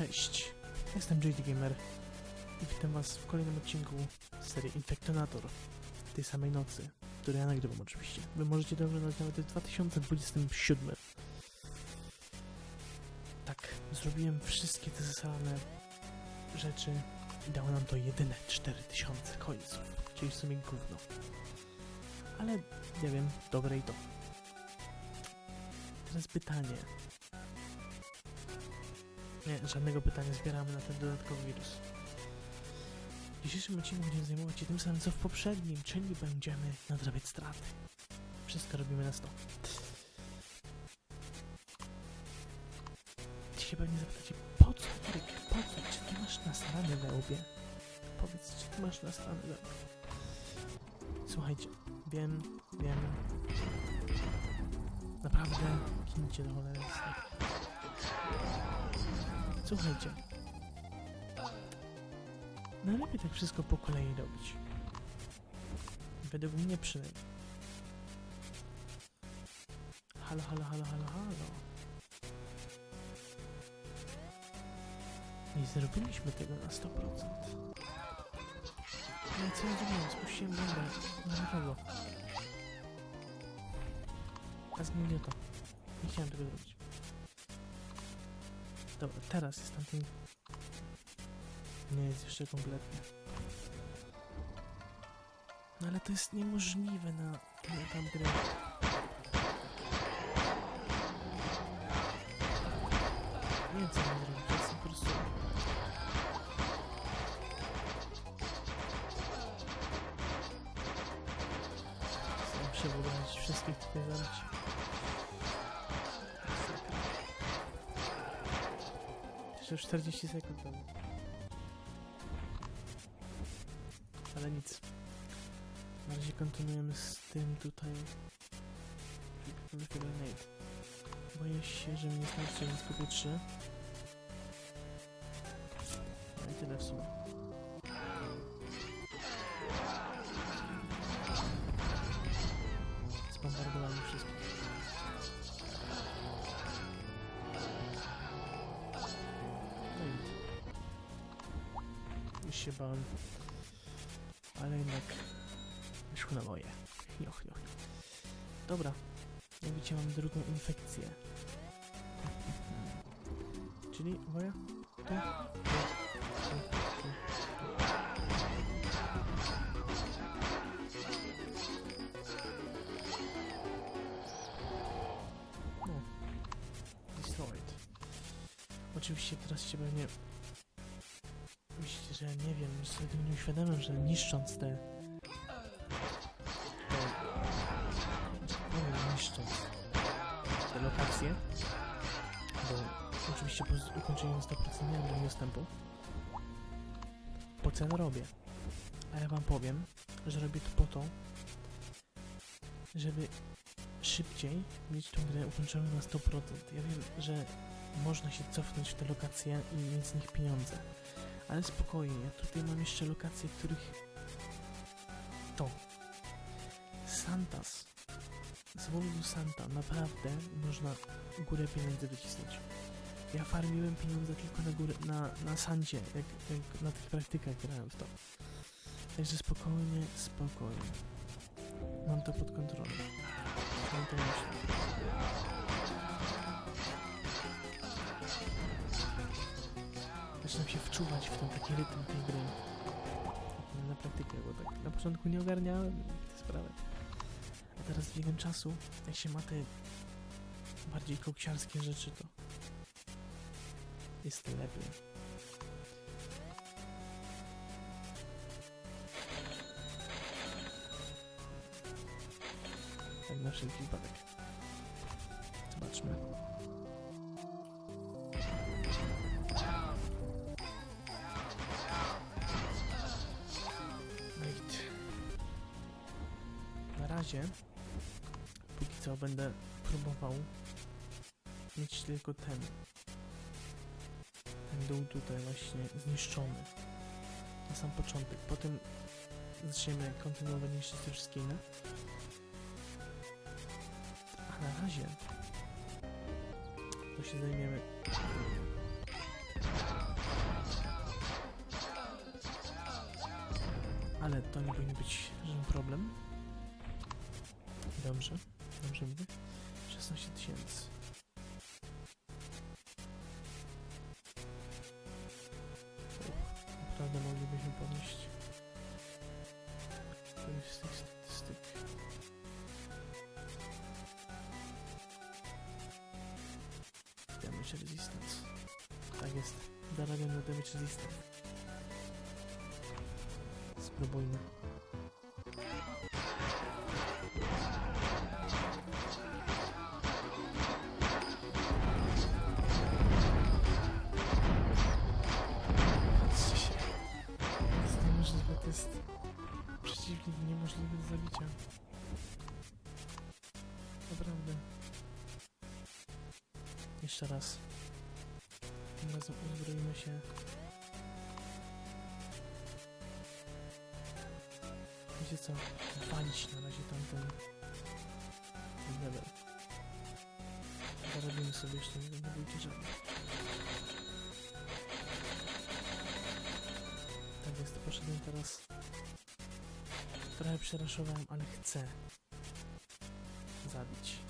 Cześć, jestem JD Gamer i witam was w kolejnym odcinku serii Infektonator tej samej nocy, który ja nagrywam oczywiście. Wy możecie to oglądać nawet w 2027. Tak, zrobiłem wszystkie te zasadne rzeczy i dało nam to jedyne 4000 końców, czyli w sumie gówno. Ale nie wiem, dobre i to. Teraz pytanie. Nie, żadnego pytania zbieramy na ten dodatkowy wirus. W dzisiejszym odcinku będziemy zajmować się tym samym co w poprzednim, czyli będziemy nadrabiać straty. Wszystko robimy na 100. Dzisiaj pewnie zapytacie, po co, Eryk, po co? Czy ty masz nasrane na łbie? Powiedz, czy ty masz nasrane na łbie? Słuchajcie, wiem, wiem. Naprawdę, kincie do cholery. Słuchajcie. Najlepiej tak wszystko po kolei robić. Według mnie przynajmniej. Halo, halo, halo, halo, halo. Nie zrobiliśmy tego na 100%. Ale co ja zrobiłem? Spuściłem bombę. Na nikogo. A zmienię to. Nie chciałem tego zrobić. Dobra, teraz jest tamten... Nie jest jeszcze kompletnie. No ale to jest niemożliwe na, na tam grę. Nie wiem co mam zrobić, Jeszcze 40 sekund tam. Ale nic. Na razie kontynuujemy z tym tutaj. Nate. Boję się, że mi nie starczy, więc kupię 3. No i tyle w sumie. Infekcję. Czyli moja? Tu. No. Oczywiście teraz się pewnie Myślicie, że nie wiem, że sobie tego nie uświadamiam, że niszcząc te ukończeniu na 100% nie mam dostępu, po co ja robię? A ja wam powiem, że robię to po to, żeby szybciej mieć tą grę ukończoną na 100%. Ja wiem, że można się cofnąć w te lokacje i mieć z nich pieniądze. Ale spokojnie, tutaj mam jeszcze lokacje, w których to Santas z Santa naprawdę można górę pieniędzy wycisnąć. Ja farmiłem pieniądze tylko na górę, na, na Sancie, jak, jak na tych praktykach grałem w to. Także spokojnie, spokojnie. Mam to pod kontrolą. Mam to myślę. Zaczynam się wczuwać w ten taki rytm tej gry. Na praktykę, bo tak na początku nie ogarniałem tej sprawy. A teraz z biegiem czasu, jak się ma te bardziej koksiarskie rzeczy, to jest lepiej. Tak na wszelki wypadek. Zobaczmy. Right. Na razie, póki co będę próbował mieć tylko ten dół tutaj właśnie zniszczony. Na sam początek. Potem zaczniemy kontynuować niszczyć te wszystkie inne. A na razie to się zajmiemy Ale to nie powinien być żaden problem. Dobrze, dobrze widzę. 16 tysięcy. Damage resistance. Tak jest. Zarabiam na damage resistance. Spróbujmy. Się. Wiecie co? Walić na razie tamten ten level. Zarobimy sobie jeszcze nie, bójcie żadnych. Tak jest, poszedłem teraz. Trochę przeraszowałem, ale chcę zabić.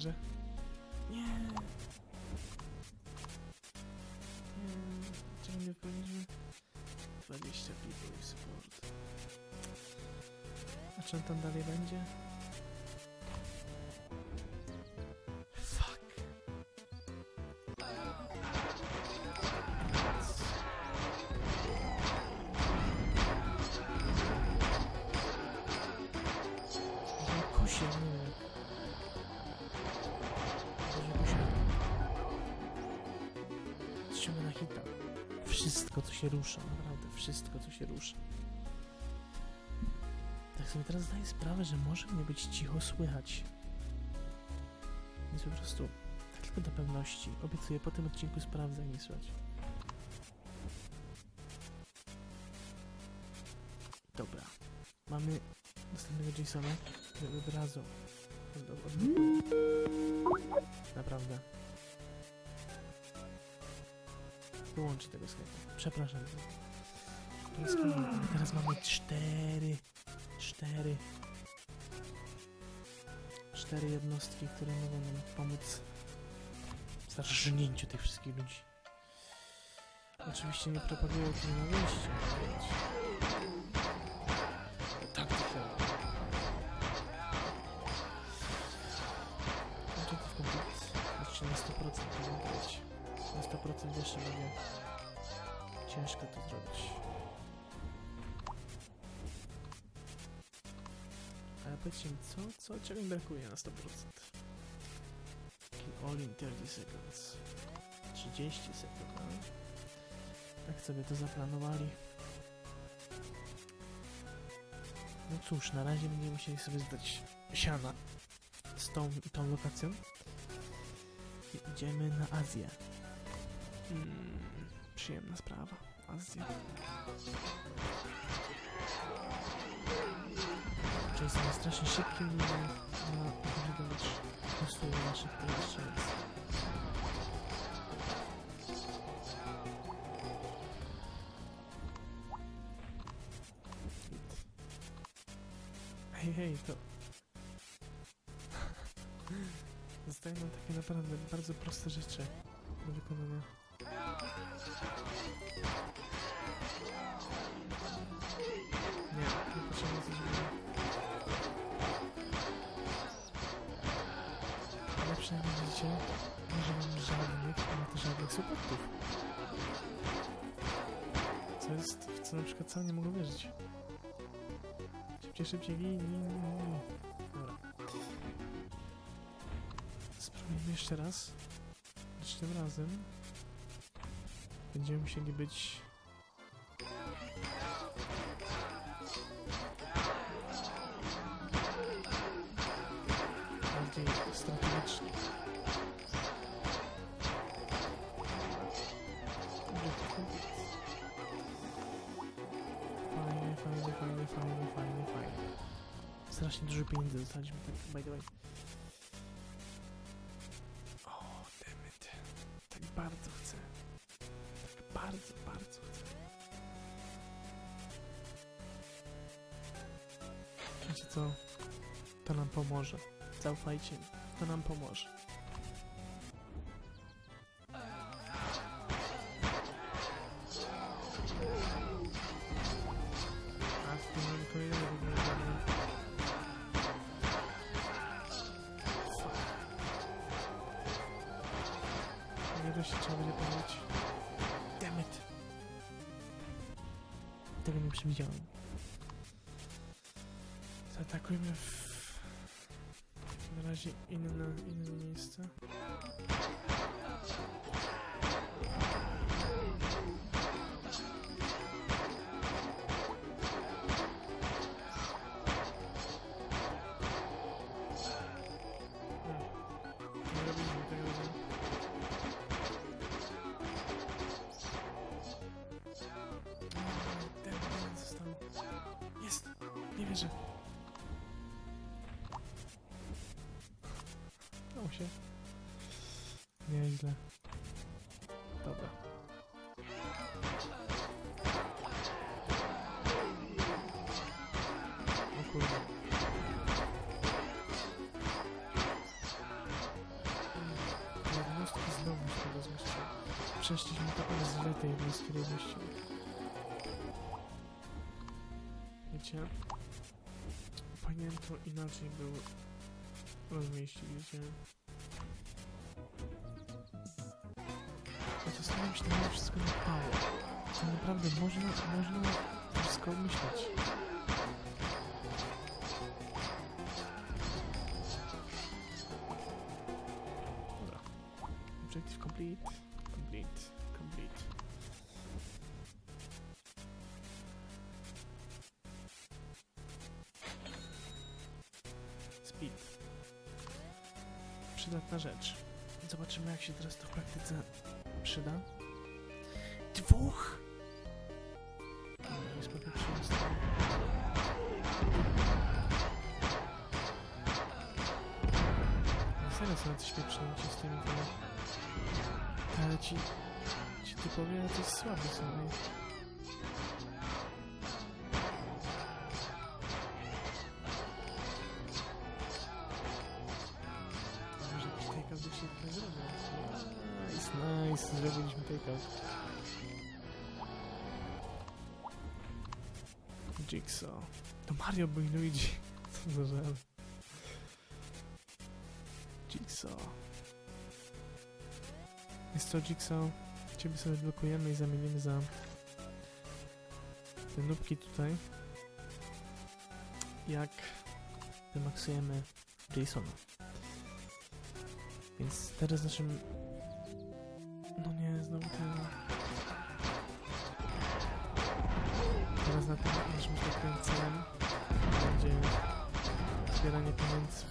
Nie wierzę. Nie. Nie. Czemu nie powiedzieliśmy? 20 people i support. A czy on tam dalej będzie? Fuck. Kusie, Ściąga na hita. Wszystko, co się rusza, naprawdę, wszystko, co się rusza. Tak sobie teraz zdaję sprawę, że może mnie być cicho słychać. Więc po prostu, tak tylko do pewności, obiecuję, po tym odcinku sprawdzę, mnie słychać. Dobra, mamy następnego Jasona. Od- razu. Naprawdę. Wyłączę tego sklepu. Przepraszam. Teraz mamy cztery. Cztery. Cztery jednostki, które mogą nam pomóc w zarżnięciu tych wszystkich ludzi. Oczywiście nie propaguję o tym 100% jeszcze będzie ciężko to zrobić. Ale powiedzcie mi, co, co, czego mi brakuje na 100%? Kill all in 30 seconds. 30 sekund, no. Tak sobie to zaplanowali. No cóż, na razie będziemy musieli sobie zdać siana z tą, tą lokacją. I idziemy na Azję. Mm, przyjemna sprawa. Azja. Jason jest strasznie szybki i ma wyglądać kosztuje naszych strzelec. Hej, hej, to... Zostają nam takie naprawdę bardzo proste rzeczy do wykonania. Nie, nie. Ale przynajmniej widzicie, że mam żadnych, żadnych. Co jest, w co na przykład wcale nie mogę wierzyć. Szybciej, szybciej, gin, gin, gin. Dobra. Spróbujmy jeszcze raz. Lecz tym razem Będziemy musieli być... bardziej strategiczni. Fajnie, fajnie, fajnie, fajnie, fajnie, fajnie. Strasznie dużo pieniędzy dostaliśmy, tak by the way. Zaufajcie. To nam pomoże. Nie się trzeba będzie powiedzieć. Damn it. Tego nie przewidziałem. Zaatakujmy w... Razie inne, inne miejsce. Ten został. Jest! Nie wierzę. Się. Nieźle. Dobra. O kurde. Jednostki znowu się rozmieszczą. Przeszliśmy to ale źle tej jednostki rozmieściły. Wiecie? Powinienem to inaczej było rozmieścić, wiecie? Na wszystko napało. To naprawdę można, można wszystko myśleć. Dwóch! Nie, jest pewnie przyjemne. Serio są jacyś pieprznięci z tymi. Ale ci... Ci typowie jacyś słabi są, nie? Może by się tutaj zrobił. Nice, nice, zrobiliśmy take-out. Jigsaw. To Mario był Luigi. Co za żal. Jigsaw. Jest to Jigsaw. Ciebie sobie blokujemy i zamienimy za te nubki tutaj. Jak wymaksujemy Jasona. Więc teraz naszym...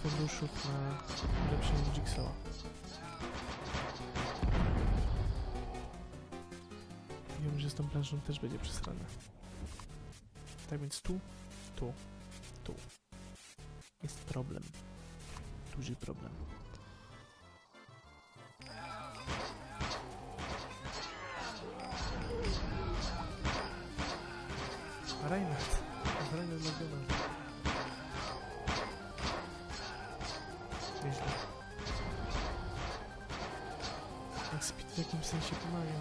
funduszów na ulepszenie Jigsawa. Wiem, że z tą planszą też będzie przesrane. Tak więc tu, tu, tu. Jest problem. Duży problem. Reinhardt. Reinhardt McDonald. Jakimś sensie pomaga.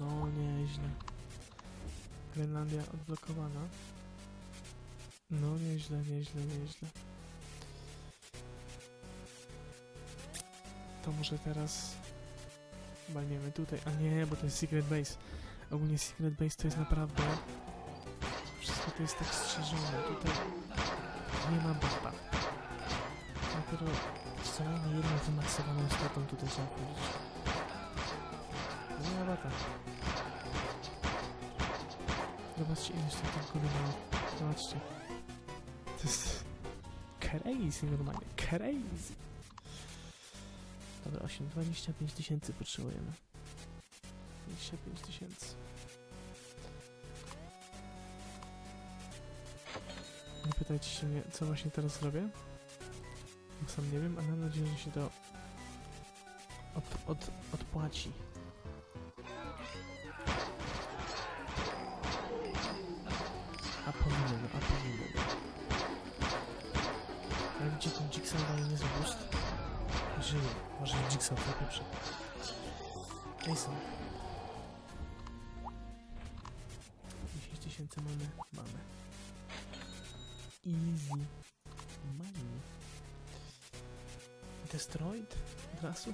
No, nieźle. Grenlandia odblokowana. No, nieźle, nieźle, nieźle. To może teraz... Wiem, tutaj... A nie, bo to jest Secret Base. Ogólnie Secret Base to jest naprawdę... Wszystko to jest tak strzeżone. Tutaj nie ma bata. Dopiero co najmniej jedną wymaksowaną statą tutaj trzeba wchodzić. Nie ma bata. Zobaczcie ile się tam kolejnego. Zobaczcie. To jest... Crazy normalnie. Crazy. Dobra, 8, 25 tysięcy potrzebujemy. 25 tysięcy. Nie pytajcie się mnie, co właśnie teraz robię. Sam nie wiem, ale mam nadzieję, że się to od, od, odpłaci. A powinno, no, a powinno. Ale widzicie, ten Jigsaw daje niezły boost. Żyje. Może Jigsaw pierwszy. Jason. 10 tysięcy mamy. Mamy. Easy. Destroyed? Od razu?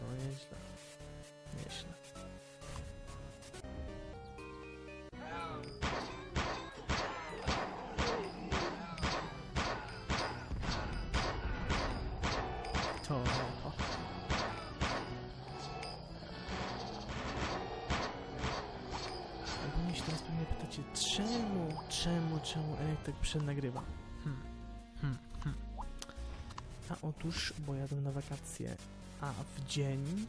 No nieźle. Nieźle. To... O. Ogólnie się teraz pewnie pytacie, czemu, czemu, czemu elektryk przednagrywa? Hmm. Hmm. Otóż, bo jadę na wakacje, a w dzień...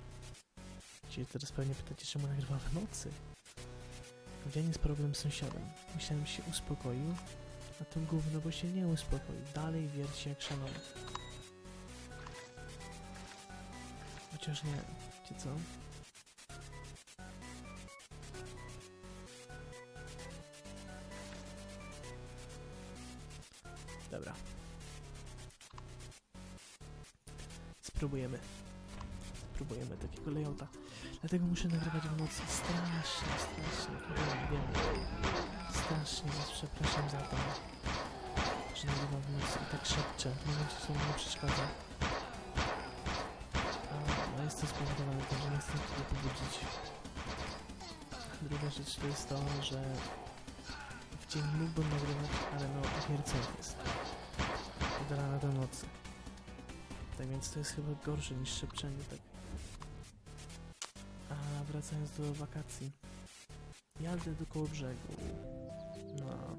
Dzisiaj teraz pewnie pytacie, czemu nagrywa w nocy? W dzień jest problem z sąsiadem. Myślałem, się uspokoił, a to gówno, bo się nie uspokoił. Dalej wierci jak szalony. Chociaż nie, wiecie co? Dobra. Spróbujemy. Spróbujemy takiego layouta. Dlatego muszę nagrywać w nocy. Strasznie, strasznie. Wiem. Strasznie was przepraszam za to, że nagrywam w nocy i tak szepczę. Nie wiem, czy mi nie przeszkadza. A, no jest to tym, że nie chcę tego pobudzić. Druga rzecz to jest to, że w dzień mógłbym nagrywać, ale no wierceń jest. Od rana do nocy. Tak więc to jest chyba gorsze niż szepczenie, tak. A wracając do wakacji. Jadę do koło brzegu. No.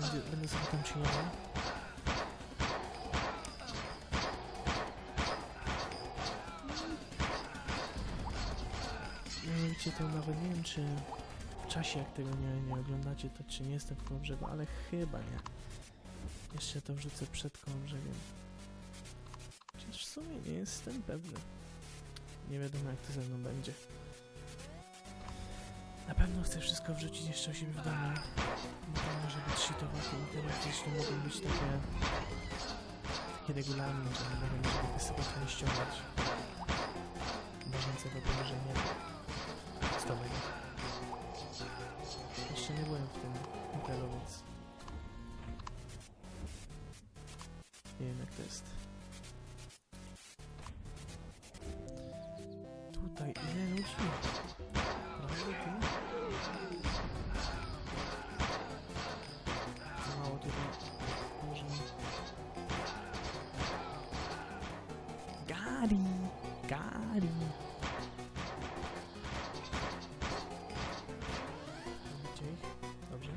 Będzie, będę sobie tam chillował. Mianowicie to nawet nie wiem, czy czasie, jak tego nie, nie oglądacie, to czy nie jestem w koło brzegu, ale chyba nie. Jeszcze to wrzucę przed koło brzegiem. Chociaż w sumie nie jestem pewny. Nie wiadomo, jak to ze mną będzie. Na pewno chcę wszystko wrzucić jeszcze u siebie w domu. Bo to może być shitowaty internet, zresztą mogą być takie... takie regularne, że nie będę musiał wysyłać nie ściągać. Bieżącego położenia z Widzicie ich? Dobrze.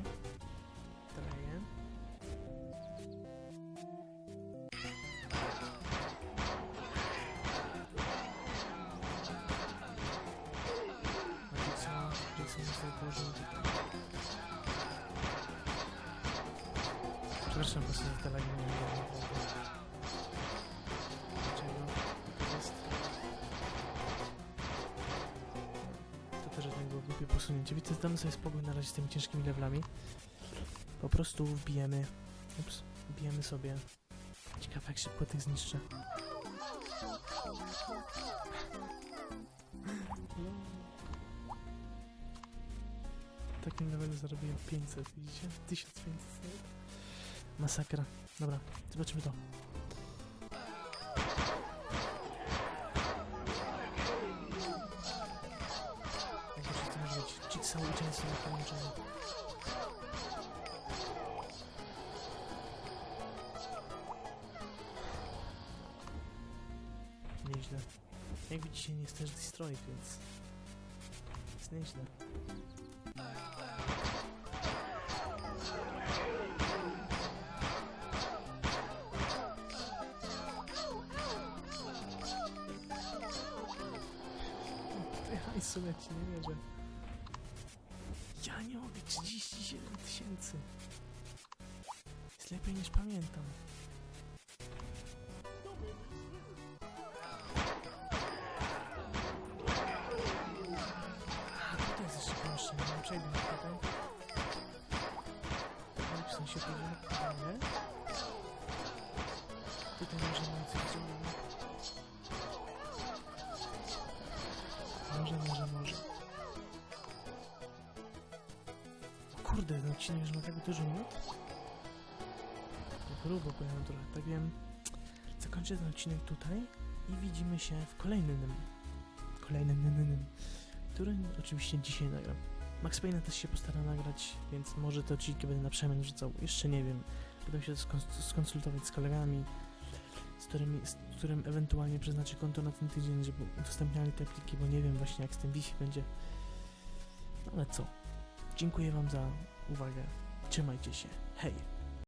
A co? Jackson został położony tutaj. Przepraszam, po prostu te głupie posunięcie. Widzę, damy sobie spokój na razie z tymi ciężkimi levelami. Po prostu wbijemy... Ups, wbijemy sobie... Ciekawe jak szybko tych zniszczę. Takim levelu zarobiłem 500, widzicie? 1500 nawet. Masakra. Dobra, zobaczymy to. Połączeniu. Nieźle. Jak widzicie, nie jest też destroyed, więc... Jest nieźle. Tutaj hajs Jezu, ja ci nie wierzę. Ja nie mogę, 37 tysięcy. Jest lepiej niż pamiętam. Kurde, już ma tak dużo minut? To grubo powiem trochę. Tak wiem, zakończę ten odcinek tutaj i widzimy się w kolejnym. Kolejnym, nym, nym, nym, który oczywiście dzisiaj nagram. Max Payne też się postara nagrać, więc może te odcinki będę na przemian wrzucał. Jeszcze nie wiem. Będę się skons- skonsultować z kolegami, z którymi, z którym ewentualnie przeznaczę konto na ten tydzień, żeby udostępniali te pliki, bo nie wiem właśnie jak z tym Wi-Fi będzie. No ale co? Dziękuję Wam za uwagę. Trzymajcie się. Hej!